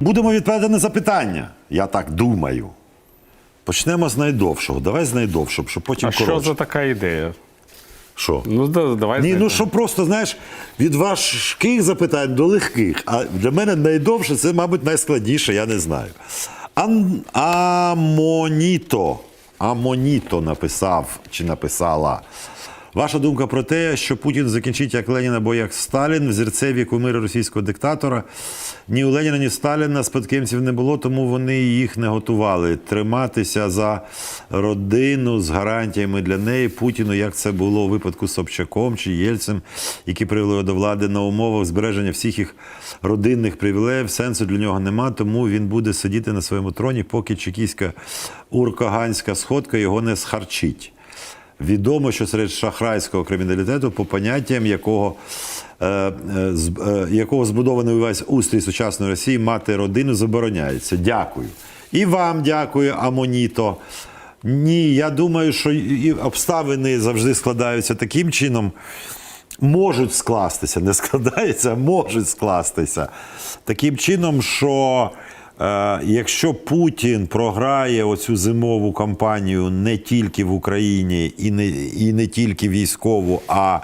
Будемо відповідати на запитання. Я так думаю. Почнемо з найдовшого. Давай з найдовшого, щоб потім А що коротше. за така ідея? Що? Ну, да- давай. Ні, знайдемо. ну що просто, знаєш, від важких запитань до легких. А для мене найдовше це, мабуть, найскладніше, я не знаю. Ан... Амоніто. Амоніто написав чи написала. Ваша думка про те, що Путін закінчить як Ленін або як Сталін, взірцеві кумири російського диктатора. Ні у Леніна, ні Сталіна спадкоємців не було, тому вони їх не готували. Триматися за родину з гарантіями для неї Путіну, як це було у випадку з Собчаком чи Єльцем, які привели до влади на умовах збереження всіх їх родинних привілеїв. Сенсу для нього нема, тому він буде сидіти на своєму троні, поки чекійська уркаганська сходка його не схарчить. Відомо, що серед шахрайського криміналітету, по поняттям якого, е, е, е, якого збудований увесь устрій сучасної Росії, мати родину забороняється. Дякую. І вам дякую, Амоніто. Ні, я думаю, що і обставини завжди складаються таким чином. Можуть скластися, не складаються, можуть скластися. Таким чином, що якщо Путін програє оцю зимову кампанію не тільки в Україні і не, і не тільки військову, а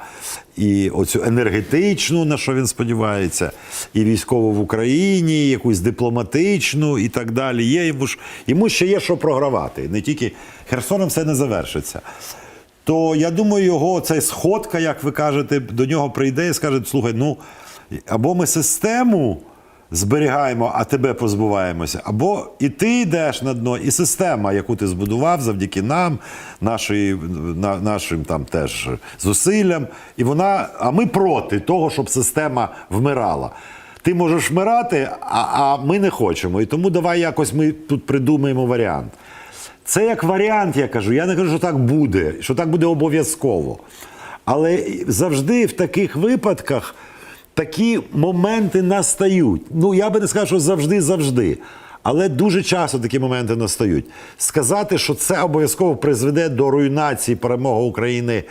і оцю енергетичну, на що він сподівається, і військову в Україні, і якусь дипломатичну і так далі. Є йому ж йому ще є що програвати. Не тільки Херсоном все не завершиться то я думаю, його цей сходка, як ви кажете, до нього прийде і скаже: слухай, ну або ми систему зберігаємо, а тебе позбуваємося, або і ти йдеш на дно, і система, яку ти збудував завдяки нам, нашої, на, нашим там теж зусиллям, і вона, а ми проти того, щоб система вмирала. Ти можеш вмирати, а, а ми не хочемо. І тому давай якось ми тут придумаємо варіант. Це як варіант, я кажу. Я не кажу, що так буде, що так буде обов'язково. Але завжди в таких випадках такі моменти настають. Ну, я би не сказав, що завжди-завжди. Але дуже часто такі моменти настають. Сказати, що це обов'язково призведе до руйнації перемоги України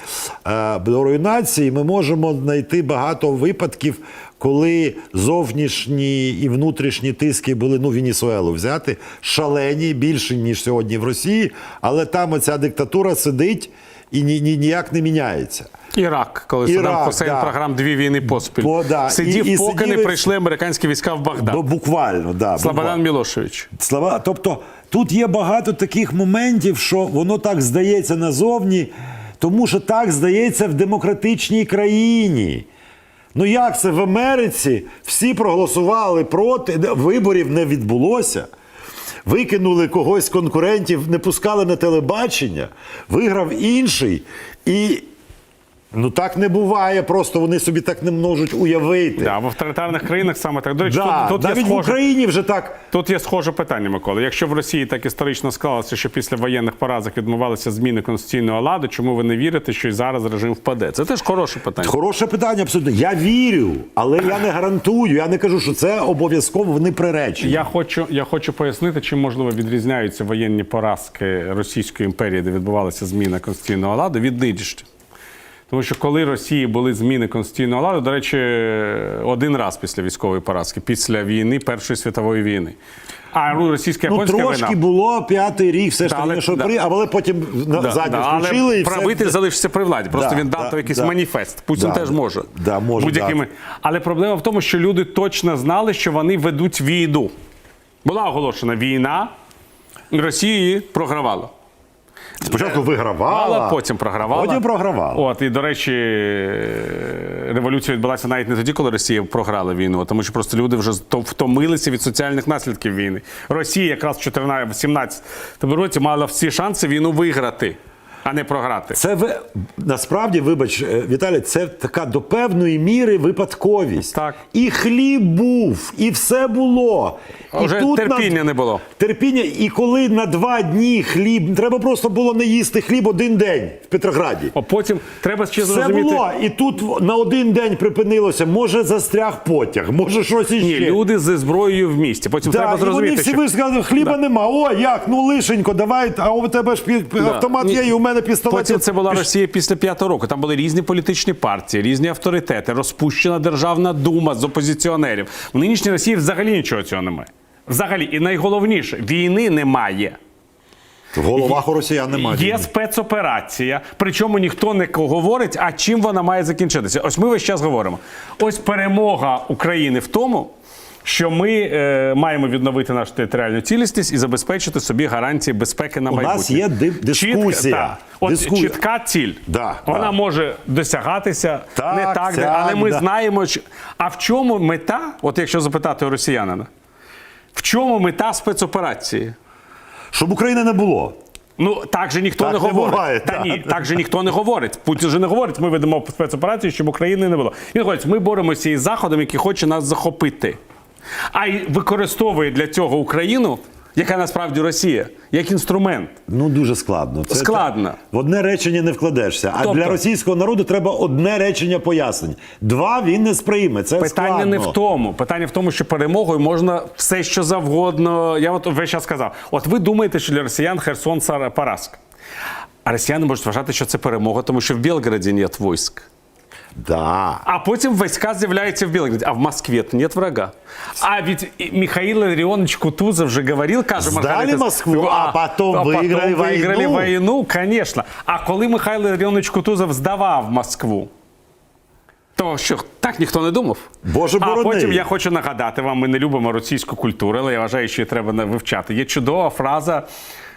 е, до руйнації, ми можемо знайти багато випадків, коли зовнішні і внутрішні тиски були ну Венесуелу взяти шалені більше ніж сьогодні в Росії, але там оця диктатура сидить і ні, ні, ніяк не міняється. Ірак, коли Ірак, Саддам Хусейн да. програм дві війни поспіль. Бо, да, Сидів, і- і поки сиділи- не прийшли американські війська в Багдад. Бо буквально, да, Слободан буквально. Мілошевич. Слова, тобто тут є багато таких моментів, що воно так здається назовні, тому що так здається в демократичній країні. Ну як це в Америці всі проголосували проти, виборів не відбулося. Викинули когось з конкурентів, не пускали на телебачення, виграв інший. І ну так не буває, просто вони собі так не можуть уявити. Да, в авторитарних країнах саме так. До речі, Да, тут, тут, є навіть в Україні вже так. тут є схоже питання, Микола. Якщо в Росії так історично склалося, що після воєнних поразок відбувалися зміни конституційного ладу, чому ви не вірите, що і зараз режим впаде? Це теж хороше питання. Хороше питання, абсолютно. Я вірю, але я не гарантую. Я не кажу, що це обов'язково вони приречені. Я хочу, я хочу пояснити, чим можливо відрізняються воєнні поразки Російської імперії, де відбувалася зміна конституційного ладу, від нинішніх. Тому що коли Росії були зміни конституційного ладу, до речі, один раз після військової поразки, після війни Першої світової війни. А ну, російська Ну, японська трошки війна. було п'ятий рік, все ж таки, що да. при, але потім Да, задню да, включили але і все. правитель залишився при владі. Просто Да, він дав да, якийсь да. маніфест. Путін Да, теж да. може. Да, може Будь-якими. Але проблема в тому, що люди точно знали, що вони ведуть війну. Була оголошена війна, її програвала. Спочатку вигравала, Але потім програвала. Потім програвала. От, і, до речі, революція відбулася навіть не тоді, коли Росія програла війну, а тому що просто люди вже то- втомилися від соціальних наслідків війни. Росія якраз в 14 17 році мала всі шанси війну виграти, а не програти. Це ви насправді, вибач, е, Віталій, це така до певної міри випадковість. Так. І хліб був, і все було. А і вже тут терпіння на- не було. Терпіння, і коли на два дні хліб, треба просто було не їсти хліб один день в Петрограді. А потім треба ще Все було, і тут на один день припинилося. Може застряг потяг, може щось іще. Ні, люди зі зброєю в місті. Потім Да, треба і вони зрозуміти, всі що ви ж сказали, хліба нема. О, як? Ну лишенько, давай, а у тебе ж пі- автомат є, і у мене пістолет. Потім це була Росія після п'ятого року. Там були різні політичні партії, різні авторитети, розпущена державна дума з опозиціонерів. В нинішній Росії взагалі нічого цього немає. Взагалі, і найголовніше, війни немає. В головах у росіян немає. Є спецоперація, причому ніхто не говорить, а чим вона має закінчитися. Ось ми весь час говоримо. Ось перемога України в тому, що ми е, маємо відновити нашу територіальну цілісність і забезпечити собі гарантії безпеки на У майбутнє. нас є дискусія. так. От Дискусія. чітка ціль. Да, Вона да. може досягатися Так, не так, так, але ми да. знаємо, чи- а в чому мета, от якщо запитати у росіянина, в чому мета спецоперації? Щоб України не було. Ну так же ніхто Так не не говорить. буває, Та так. ні, так же ніхто не говорить. Путін же не говорить. Ми ведемо спецоперацію, щоб України не було. Він говорить, ми боремося із заходом, який хоче нас захопити. А й використовує для цього Україну, яка насправді Росія, як інструмент. Ну дуже складно. Це Складно. та- в одне речення не вкладешся. А Тобто? для російського народу треба одне речення пояснень. Два він не сприйме. Це Питання складно. не в тому. Питання в тому, що перемогою можна все, що завгодно. Я от весь час сказав: от ви думаєте, що для росіян Херсон поразка. А росіяни можуть вважати, що це перемога, тому що в Білгороді нет військ. Да. А потім війська з'являються в Білгороді, а в Москві нет врага. А ведь Михаил Илларионович Кутузов же говорил, каже Сдали Маргарита, Москву, а потом выиграли выиграли войну. войну, конечно. А коли Михайло Іларіонович Кутузов здавав Москву, то що так ніхто не думав. Боже а борони. потім я хочу нагадати вам, ми не любимо російську культуру, але я вважаю, що її треба вивчати. Є чудова фраза.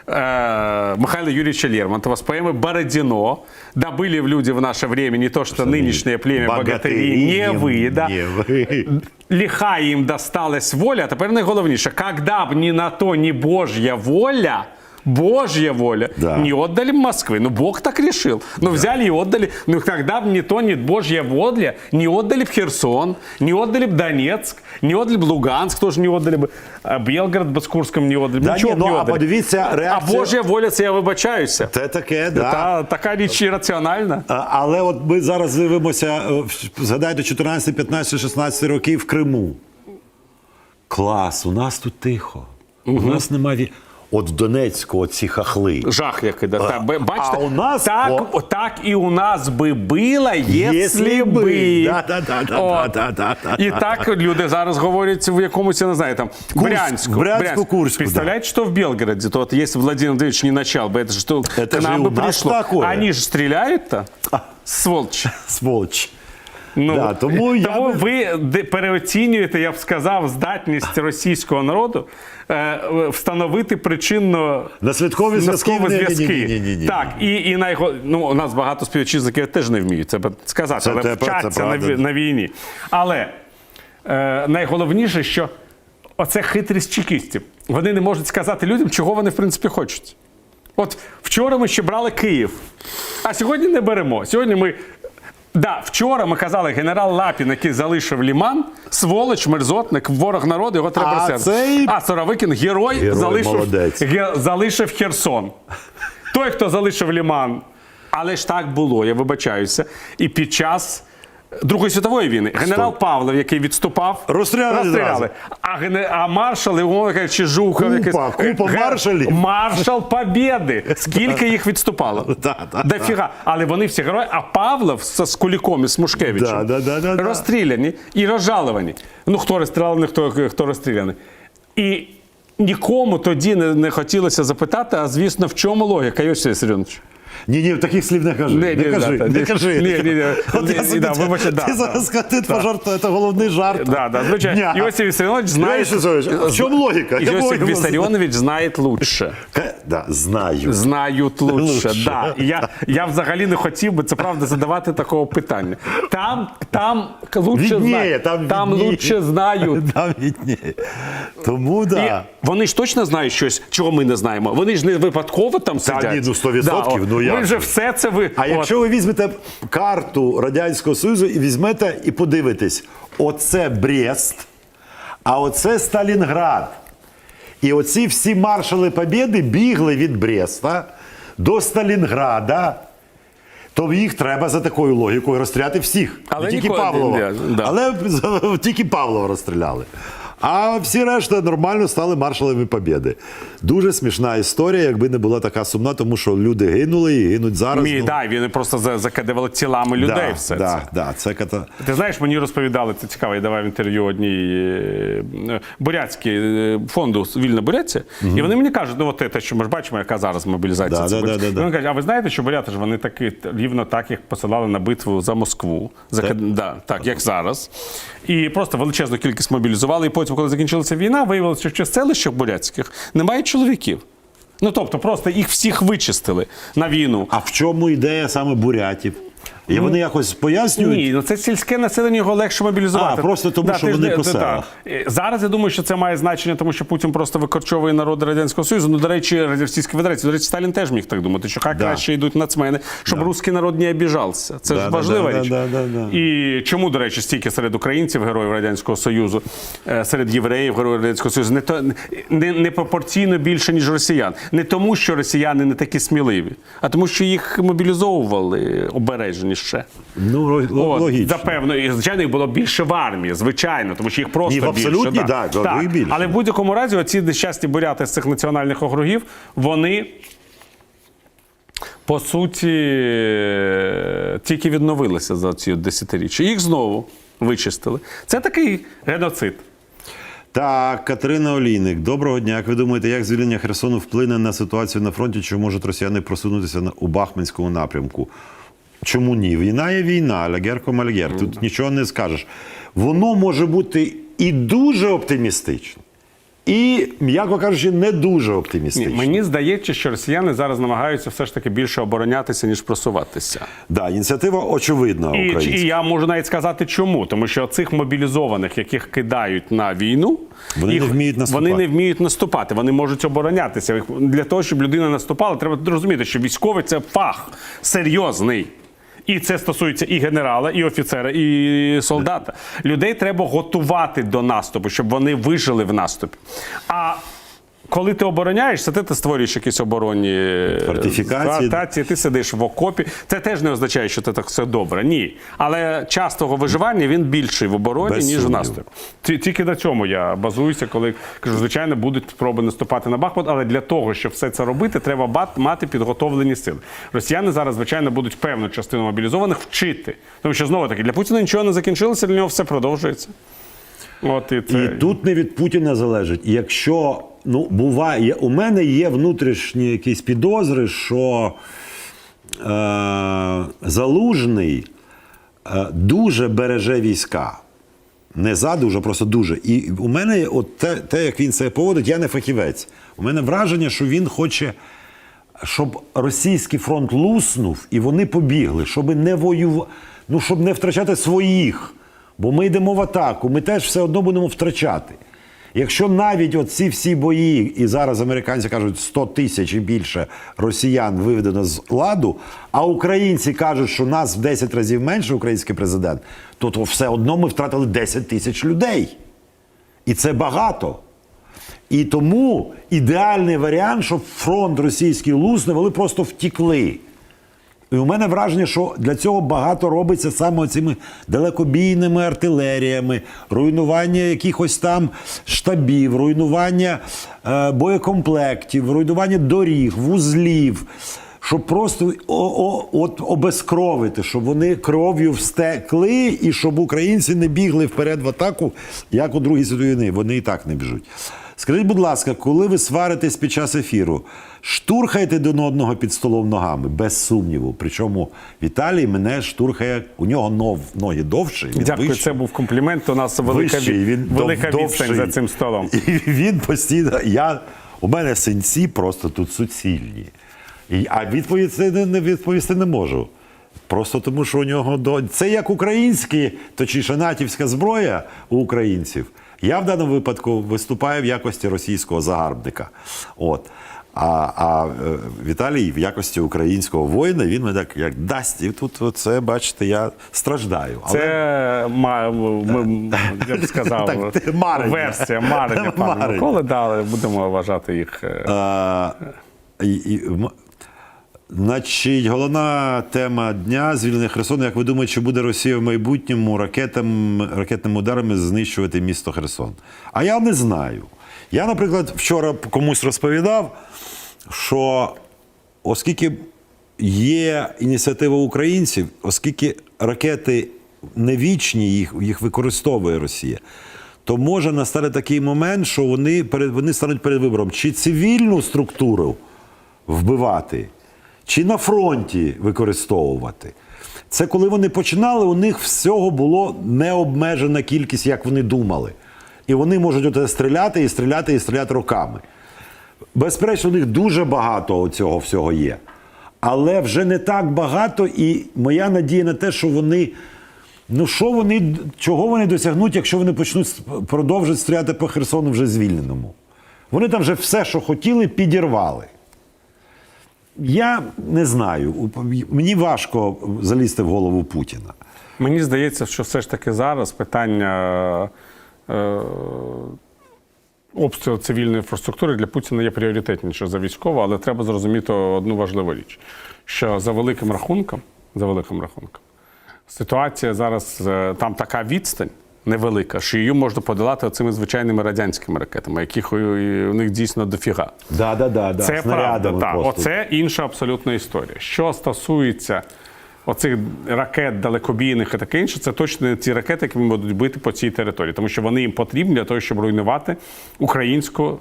э, Михаила Юрьевича Лермонтова с поэмы «Бородино». «Добыли в люди в наше время не то, что нынешнее племя богатырей, не вы». Да? Не ви. Лиха їм досталась воля, а тепер найголовніше, когда б ні на то, ні Божья воля, Божья воля, Да. не отдали б Москвы. Ну, Бог так решил. Ну, взяли и отдали. Ну, когда бы ни то, ни Божья воля, не отдали б Херсон, не отдали б Донецк, не отдали б Луганск, тоже не отдали бы. А Белгород бы с Курском не отдали. Да Нічого ні, б ну, не а отдали. подивіться а реакцію. Божья воля, це я вибачаюся. Це таке, да. Та, така річ ірраціональна. А, Але от ми зараз дивимося, е, в- згадайте 14, 15, 16 років в Криму. Клас, у нас тут тихо. У нас немає. От в Донецьку оці хахли. Жах який. Да. Та, б- бачите, а у нас так, о- о, так і у нас би було, якщо Если би. би. Да-да-да-да-да-да-да. О, І так люди зараз говорять в якомусь, я не знаю, там, Брянську. Брянську, Курську, Представляете, что в Белгороде? То вот если Владимир Владимирович не начал бы, это же что Это к же нам и бы у нас пришло. такое. Они же стреляют-то, сволочь. Сволоч. Ну, Да, тому я тому би- ви переоцінюєте, я б сказав, здатність російського народу е, встановити причинно На святкові зв'язки. Так, і, і найго... ну, у нас багато співвітчизників теж не вміють це сказати, Це але те- це вчаться на, на війні. Але е, найголовніше, що оце хитрість чекістів. Вони не можуть сказати людям, чого вони в принципі хочуть. От вчора ми ще брали Київ, а сьогодні не беремо. Сьогодні ми. Да, вчора ми казали, генерал Лапін, який залишив Ліман, сволоч, мерзотник, ворог народу, його треба А цей- А Соровикін герой, Герой, залишив, молодець. ге- залишив Херсон. Той, хто залишив Ліман. Але ж так було, я вибачаюся. І під час Другої світової війни генерал Стоп. Павлов, який відступав, Розстріляли відразу. А, гене- а маршали, умовно кажучи, Жуков, Купа, якийсь, купа маршалів. Маршал Побєди. Скільки їх відступало? Да, да, Дофіга. Але вони всі герої. А Павлов з, Куліком і з Мушкевичем Да, да, да, да, да. розстріляні і розжаловані. Ну, хто розстріляний, хто, хто розстріляний. І нікому тоді не, не хотілося запитати, а звісно, в чому логіка, Йосиф Вісаріонович? Ні, ні, таких слів не кажи. Не, ні, кажи, да, не кажи. ні, ні, ні. От я Ні, собі да, вибачте, да, Ти да. зараз сказати пожартує, це головний жарт. Да, да, звичайно. Дня. Иосиф Виссарионович знает... Иосиф Виссарионович, а в? Я Иосиф логику Виссарионович знает лучше. Да, знаю. Знають лучше. Лучше. Да. І Я, я взагалі не хотів би, це правда, задавати такого питання. Там, там лучше знають. там там лучше знають. Там відніє. Тому І вони ж точно знають щось, чого ми не знаємо. Вони ж не випадково там сидять. ні, ну, 100%, о, ну, Ви вже все це ви. А от. якщо ви візьмете карту Радянського Союзу і візьмете і подивитесь, оце Брест, а оце Сталінград. І оці всі маршали Побєди бігли від Бреста до Сталінграда. То їх треба за такою логікою розстріляти всіх. Але не тільки Павлова. да. Але тільки Павлова розстріляли. А всі решта нормально стали маршалами Побєди. Дуже смішна історія, якби не була така сумна, тому що люди гинули і гинуть зараз. Мій, ну, да, він просто за- закидували тілами людей. да, все да, це. Да, це ката... Ти знаєш, мені розповідали, це цікаво, я давав інтерв'ю одній е, бурятській е, фонду Вільна Бурятія, і вони мені кажуть, ну от те, що ми ж бачимо, яка зараз мобілізація. Да, це да, да, да. Вони кажуть, а ви знаєте, що буряти ж вони таки рівно так їх посилали на битву за Москву, за Так? Да, так як зараз. І просто величезну кількість мобілізували. І потім, коли закінчилася війна, виявилося, що в селищах бурятських немає чоловіків. Ну тобто, просто їх всіх вичистили на війну. А в чому ідея саме бурятів? І вони якось пояснюють? Ні, ну це сільське населення його легше мобілізувати. А, просто тому, що ти ж вони не- по селах. Е, Зараз я думаю, що це має значення, тому що Путін просто викорчовує народи Радянського Союзу. Ну, до речі, Російської Федерації. До речі, Сталін теж міг так думати, що хай Да. краще йдуть нацмени, щоб русський народ не обіжався. Це Да, ж да, важлива да, річ. да, да, да. І чому, до речі, стільки серед українців, героїв Радянського Союзу, е, серед євреїв, героїв Радянського Союзу, не, то, не, не пропорційно більше, ніж росіян. Не тому, що росіяни не такі сміливі, а тому, що їх мобілізовували обережніше. Ну, ло- ло- логічно. Запевно, і звичайно, їх було більше в армії, звичайно, тому що їх просто Ні, в більше. да. да, їх більше. Але в будь-якому разі, оці нещасні буряти з цих національних округів, вони. По суті, тільки відновилися за ці десятиріччя. Їх знову вичистили. Це такий геноцид. Так, Катерина Олійник, доброго дня. Як ви думаєте, як звільнення Херсону вплине на ситуацію на фронті? Чи можуть росіяни просунутися у Бахманському напрямку? Чому ні? Війна є війна, лягерко мальгер. Тут нічого не скажеш. Воно може бути і дуже оптимістично, і, м'яко кажучи, не дуже Ні, мені здається, що росіяни зараз намагаються все ж таки більше оборонятися, ніж просуватися. Да, ініціатива очевидна І, українська. і я можу навіть сказати, чому. Тому що цих мобілізованих, яких кидають на війну, Вони не вміють наступати. Вони не вміють наступати, вони можуть оборонятися. Для того, щоб людина наступала, треба розуміти, що військовий це фах серйозний. І це стосується і генерала, і офіцера, і солдата. Людей треба готувати до наступу, щоб вони вижили в наступі. А коли ти обороняєшся, ти, ти створюєш якісь оборонні е, Фортифікації. ти сидиш в окопі. Це теж не означає, що це так все добре. Ні. Але час того виживання він більший в обороні, Без ніж в наступі. Тільки на цьому я базуюся, коли кажу, звичайно, будуть спроби наступати на Бахмут, але для того, щоб все це робити, треба мати підготовлені сили. Росіяни зараз, звичайно, будуть певну частину мобілізованих вчити. Тому що знову таки для Путіна нічого не закінчилося, для нього все продовжується. От і це І тут не від Путіна залежить. Якщо ну буває, у мене є внутрішні якісь підозри, що е, залужний е, дуже береже війська. Не задуже, просто дуже. І у мене от те, те, як він себе поводить, я не фахівець. У мене враження, що він хоче, щоб російський фронт луснув і вони побігли, щоб не воювати, ну, щоб не втрачати своїх. Бо ми йдемо в атаку, ми теж все одно будемо втрачати. Якщо навіть оці всі бої, і зараз американці кажуть 100 тисяч і більше росіян виведено з ладу, а українці кажуть, що нас в 10 разів менше український президент, то, то все одно ми втратили 10 тисяч людей. І це багато. І тому ідеальний варіант, щоб фронт російський лусне, вони просто втікли. І у мене враження, що для цього багато робиться саме цими далекобійними артилеріями, руйнування якихось там штабів, руйнування е, боєкомплектів, руйнування доріг, вузлів. Щоб просто о, о, от обезкровити, щоб вони кров'ю встекли, і щоб українці не бігли вперед в атаку, як у Другій світовій війни. Вони і так не біжуть. Скажіть, будь ласка, коли ви сваритесь під час ефіру, штурхайте один одного під столом ногами, без сумніву. Причому Віталій мене штурхає, у нього нов, ноги довші. Він дякую. вищий. Це був комплімент. У нас велика, Вищий, він велика дов- відстань довший. за цим столом. І він постійно. Я, у мене синці просто тут суцільні. І, а відповісти не, не відповісти не можу. Просто тому, що у нього до. Це як українські, точніше, натівська зброя у українців. Я в даному випадку виступаю в якості російського загарбника. От. А, а е, Віталій в якості українського воїна він мене так як дасть. І тут це, бачите, я страждаю. Але... Це ма- м- я б сказав Так, марення. версія марення пане Миколи, да, але будемо вважати їх. е, А, і, і, Значить, головна тема дня звільнення Херсону. Як ви думаєте, чи буде Росія в майбутньому ракетам, ракетними ударами знищувати місто Херсон? А я не знаю. Я, наприклад, вчора комусь розповідав, що оскільки є ініціатива українців, оскільки ракети не вічні, їх, їх використовує Росія, то може настати такий момент, що вони, перед, вони стануть перед вибором чи цивільну структуру вбивати, чи на фронті використовувати. Це коли вони починали, у них всього було необмежена кількість, як вони думали. І вони можуть стріляти і стріляти і стріляти роками. Безперечно, у них дуже багато цього всього є. Але вже не так багато, і моя надія на те, що вони. Ну, що вони, чого вони досягнуть, якщо вони почнуть продовжити стріляти по Херсону вже звільненому? Вони там вже все, що хотіли, підірвали. Я не знаю. Мені важко залізти в голову Путіна. Мені здається, що все ж таки зараз питання е, обстрілу цивільної інфраструктури для Путіна є пріоритетніше за військово, але треба зрозуміти одну важливу річ: що за великим рахунком, за великим рахунком, ситуація зараз е, там така відстань. Невелика, що її можна подолати цими звичайними радянськими ракетами, яких у, них дійсно дофіга. Да, да, да, да. Це правда. Та. Оце інша абсолютна історія. Що стосується оцих ракет далекобійних і таке інше, це точно не ті ракети, які будуть бити по цій території, тому що вони їм потрібні для того, щоб руйнувати українську.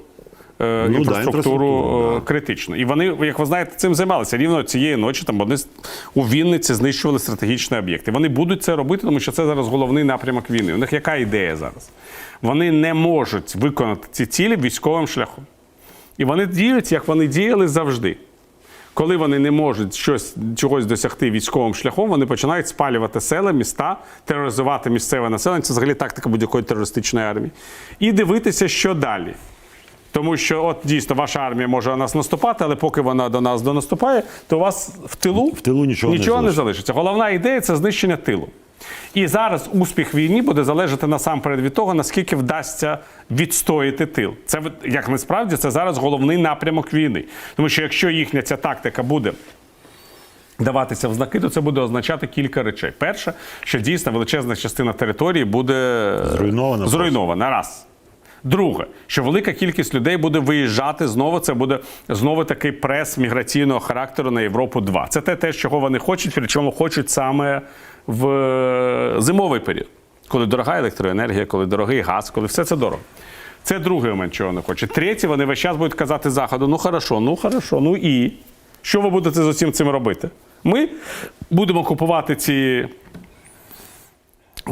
Е, Ну да, інфраструктуру інфраструктуру, е, да. критично. І вони, як ви знаєте, цим займалися. Рівно цієї ночі там вони у Вінниці знищували стратегічні об'єкти. Вони будуть це робити, тому що це зараз головний напрямок війни. У них яка ідея зараз? Вони не можуть виконати ці цілі військовим шляхом. І вони діють, як вони діяли завжди. Коли вони не можуть щось, чогось досягти військовим шляхом, вони починають спалювати села, міста, тероризувати місцеве населення. Це взагалі тактика будь-якої терористичної армії. І дивитися, що далі. Тому що, от дійсно, ваша армія може на нас наступати, але поки вона до нас донаступає, то у вас в тилу, В тилу нічого не нічого не залишиться. залишиться. Головна ідея це знищення тилу. І зараз успіх війні буде залежати насамперед від того, наскільки вдасться відстояти тил. Це як насправді це зараз головний напрямок війни. Тому що якщо їхня ця тактика буде даватися в знаки, то це буде означати кілька речей. Перше, що дійсно величезна частина території буде Зруйнована зруйнована. Раз. Друге, що велика кількість людей буде виїжджати знову. Це буде знову такий прес міграційного характеру на Європу 2 Це те, те, чого вони хочуть, причому хочуть саме в е, зимовий період, коли дорога електроенергія, коли дорогий газ, коли все це дорого. Це другий момент, чого вони хочуть. Третє, вони весь час будуть казати заходу: ну хорошо, ну хорошо, ну і що ви будете з усім цим робити? Ми будемо купувати ці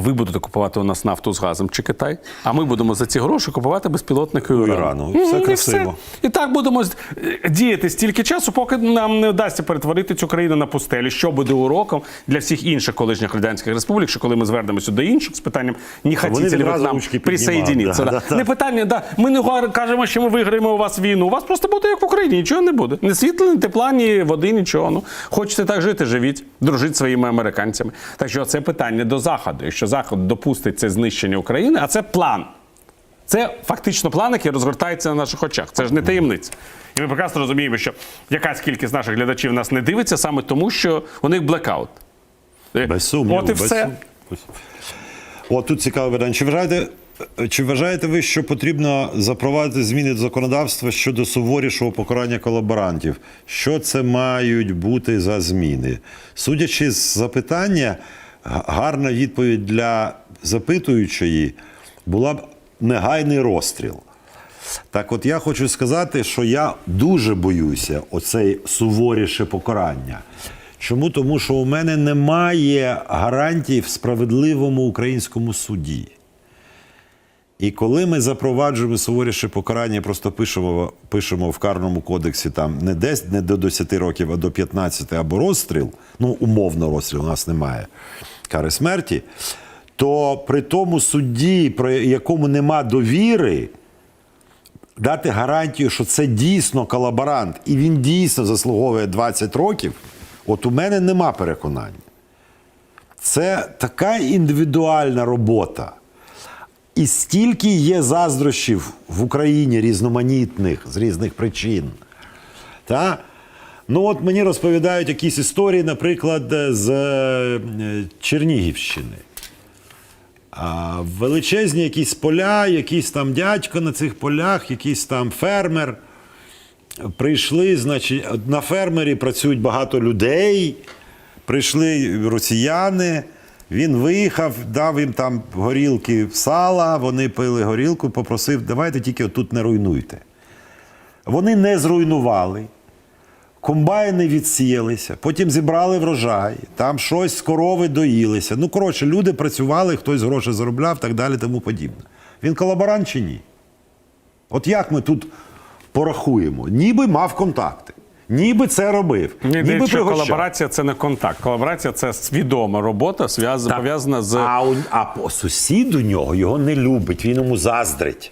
ви будете купувати у нас нафту з газом чи Китай, а ми будемо за ці гроші купувати безпілотники у Ірану. Все красиво. І так будемо діяти стільки часу, поки нам не вдасться перетворити цю країну на пустелі, що буде уроком для всіх інших колишніх радянських республік, що коли ми звернемося до інших з питанням, не хотіте ли ви нам ручки присоединитися. Да, Да, да. Не питання, да. Ми не кажемо, що ми виграємо у вас війну. У вас просто буде як в Україні, нічого не буде. Ні світла, ні тепла, ні води, нічого. Ну, хочете так жити, живіть, дружіть своїми американцями. Так що це питання до Заходу. Якщо Захід допустить це знищення України, а це план. Це фактично план, який розгортається на наших очах. Це ж не таємниця. І ми прекрасно розуміємо, що якась кількість наших глядачів нас не дивиться саме тому, що у них блекаут. Е, Без сумніву. От і без все. От тут цікаве питання. Чи вважаєте, чи вважаєте ви, що потрібно запровадити зміни до законодавства щодо суворішого покарання колаборантів? Що це мають бути за зміни? Судячи з запитання, гарна відповідь для запитуючої була б негайний розстріл. Так от я хочу сказати, що я дуже боюся оцей суворіше покарання. Чому? Тому що у мене немає гарантій в справедливому українському суді. І коли ми запроваджуємо суворіше покарання, просто пишемо, пишемо в карному кодексі там не, десь, не до 10 років, а до 15 або розстріл, ну умовно розстріл, у нас немає кари смерті, то при тому судді, про якому нема довіри, дати гарантію, що це дійсно колаборант, і він дійсно заслуговує 20 років, от у мене нема переконання. Це така індивідуальна робота. І стільки є заздрощів в Україні різноманітних з різних причин. Та? Ну, от мені розповідають якісь історії, наприклад, з е, Чернігівщини. А, величезні якісь поля, якийсь там дядько на цих полях, якийсь там фермер. Прийшли, значить, на фермері працюють багато людей. Прийшли росіяни. Він виїхав, дав їм там горілки сала, вони пили горілку, попросив, давайте тільки отут не руйнуйте. Вони не зруйнували. Комбайни відсіялися, потім зібрали врожай, там щось з корови доїлися. Ну, коротше, люди працювали, хтось гроші заробляв, так далі, тому подібне. Він колаборант чи ні? От як ми тут порахуємо? Ніби мав контакти, ніби це робив, Мені ніби що колаборація це не контакт. Колаборація це свідома робота, зв'яз- пов'язана з А, а по- сусід у нього його не любить, він йому заздрить.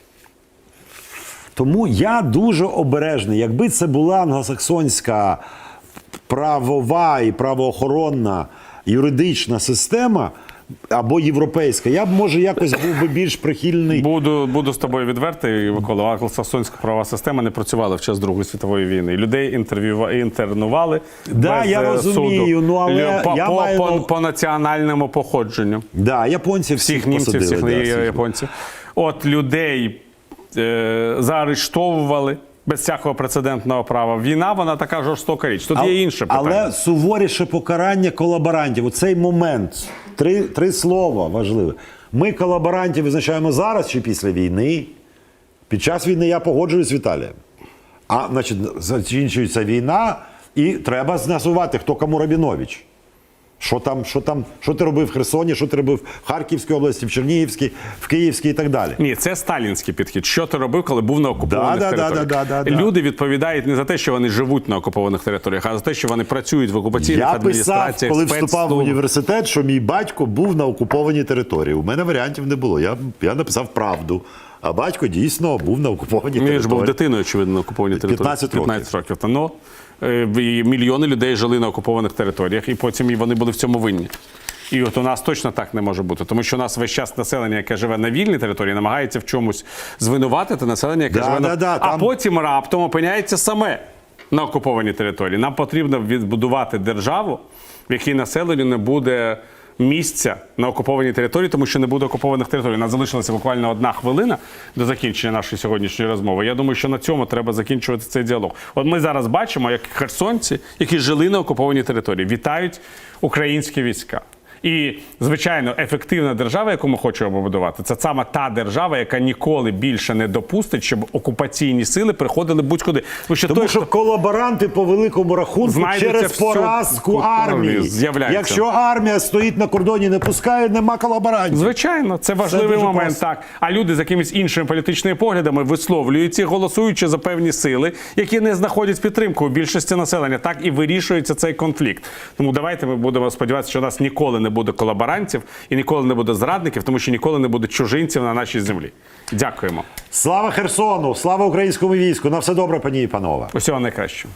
Тому я дуже обережний. Якби це була англосаксонська правова і правоохоронна юридична система або європейська, я б може якось був би більш прихильний. Буду, буду з тобою відвертий, Микола. Англосаксонська правова система не працювала в час Другої світової війни. Людей інтерв'юва- інтернували. Да, без я е, розумію, суду. ну, але по, я по, маю по, по національному походженню. Да, японців всіх, Всіх німців, посадили. всіх да, всіх. японців. От людей е, заарештовували без всякого прецедентного права. Війна, вона така жорстока річ. Тут А- є інше питання. Але суворіше покарання колаборантів. У цей момент три, три слова важливе. Ми колаборантів визначаємо зараз чи після війни. Під час війни я погоджуюсь з Віталієм. А значить, закінчується війна, і треба знасувати, хто кому Рабінович. Що там, що там, що ти робив в Херсоні, що ти робив в Харківській області, в Чернігівській, в Київській і так далі. Ні, це сталінський підхід. Що ти робив, коли був на окупованих Да, територіях? да, да, да, да. Люди відповідають не за те, що вони живуть на окупованих територіях, а за те, що вони працюють в окупаційних Я писав, адміністраціях. коли вступав в університет, що мій батько був на окупованій території. У мене варіантів не було. Я, я написав правду. А батько дійсно був на окупованій Ну, Він ж був дитиною, очевидно, на окупованій території. 15 років. 15 років. Та, ну, мільйони людей жили на окупованих територіях, і потім вони були в цьому винні. І от у нас точно так не може бути, тому що у нас весь час населення, яке живе на вільній території, намагається в чомусь звинуватити населення, яке Да, живе да, на да, а там- потім раптом опиняється саме на окупованій території. Нам потрібно відбудувати державу, в якій населенню не буде місця на окупованій території, тому що не буде окупованих територій. Нас залишилася буквально одна хвилина до закінчення нашої сьогоднішньої розмови. Я думаю, що на цьому треба закінчувати цей діалог. От ми зараз бачимо, як херсонці, які жили на окупованій території, вітають українські війська. І, звичайно, ефективна держава, яку ми хочемо побудувати, це саме та держава, яка ніколи більше не допустить, щоб окупаційні сили приходили будь-куди. Тому що Тому той, що колаборанти по великому рахунку через поразку армії. з'являється. Якщо армія стоїть на кордоні, не пускає, нема колаборантів. Звичайно, це важливий дуже момент. просто. Так, а люди з якимись іншими політичними поглядами висловлюються, голосуючи за певні сили, які не знаходять підтримку у більшості населення. Так і вирішується цей конфлікт. Тому давайте ми будемо сподіватися, що нас ніколи не буде колаборантів і ніколи не буде зрадників, тому що ніколи не буде чужинців на нашій землі. Дякуємо. Слава Херсону! Слава українському війську! На все добре, пані і панове! Усього найкращого.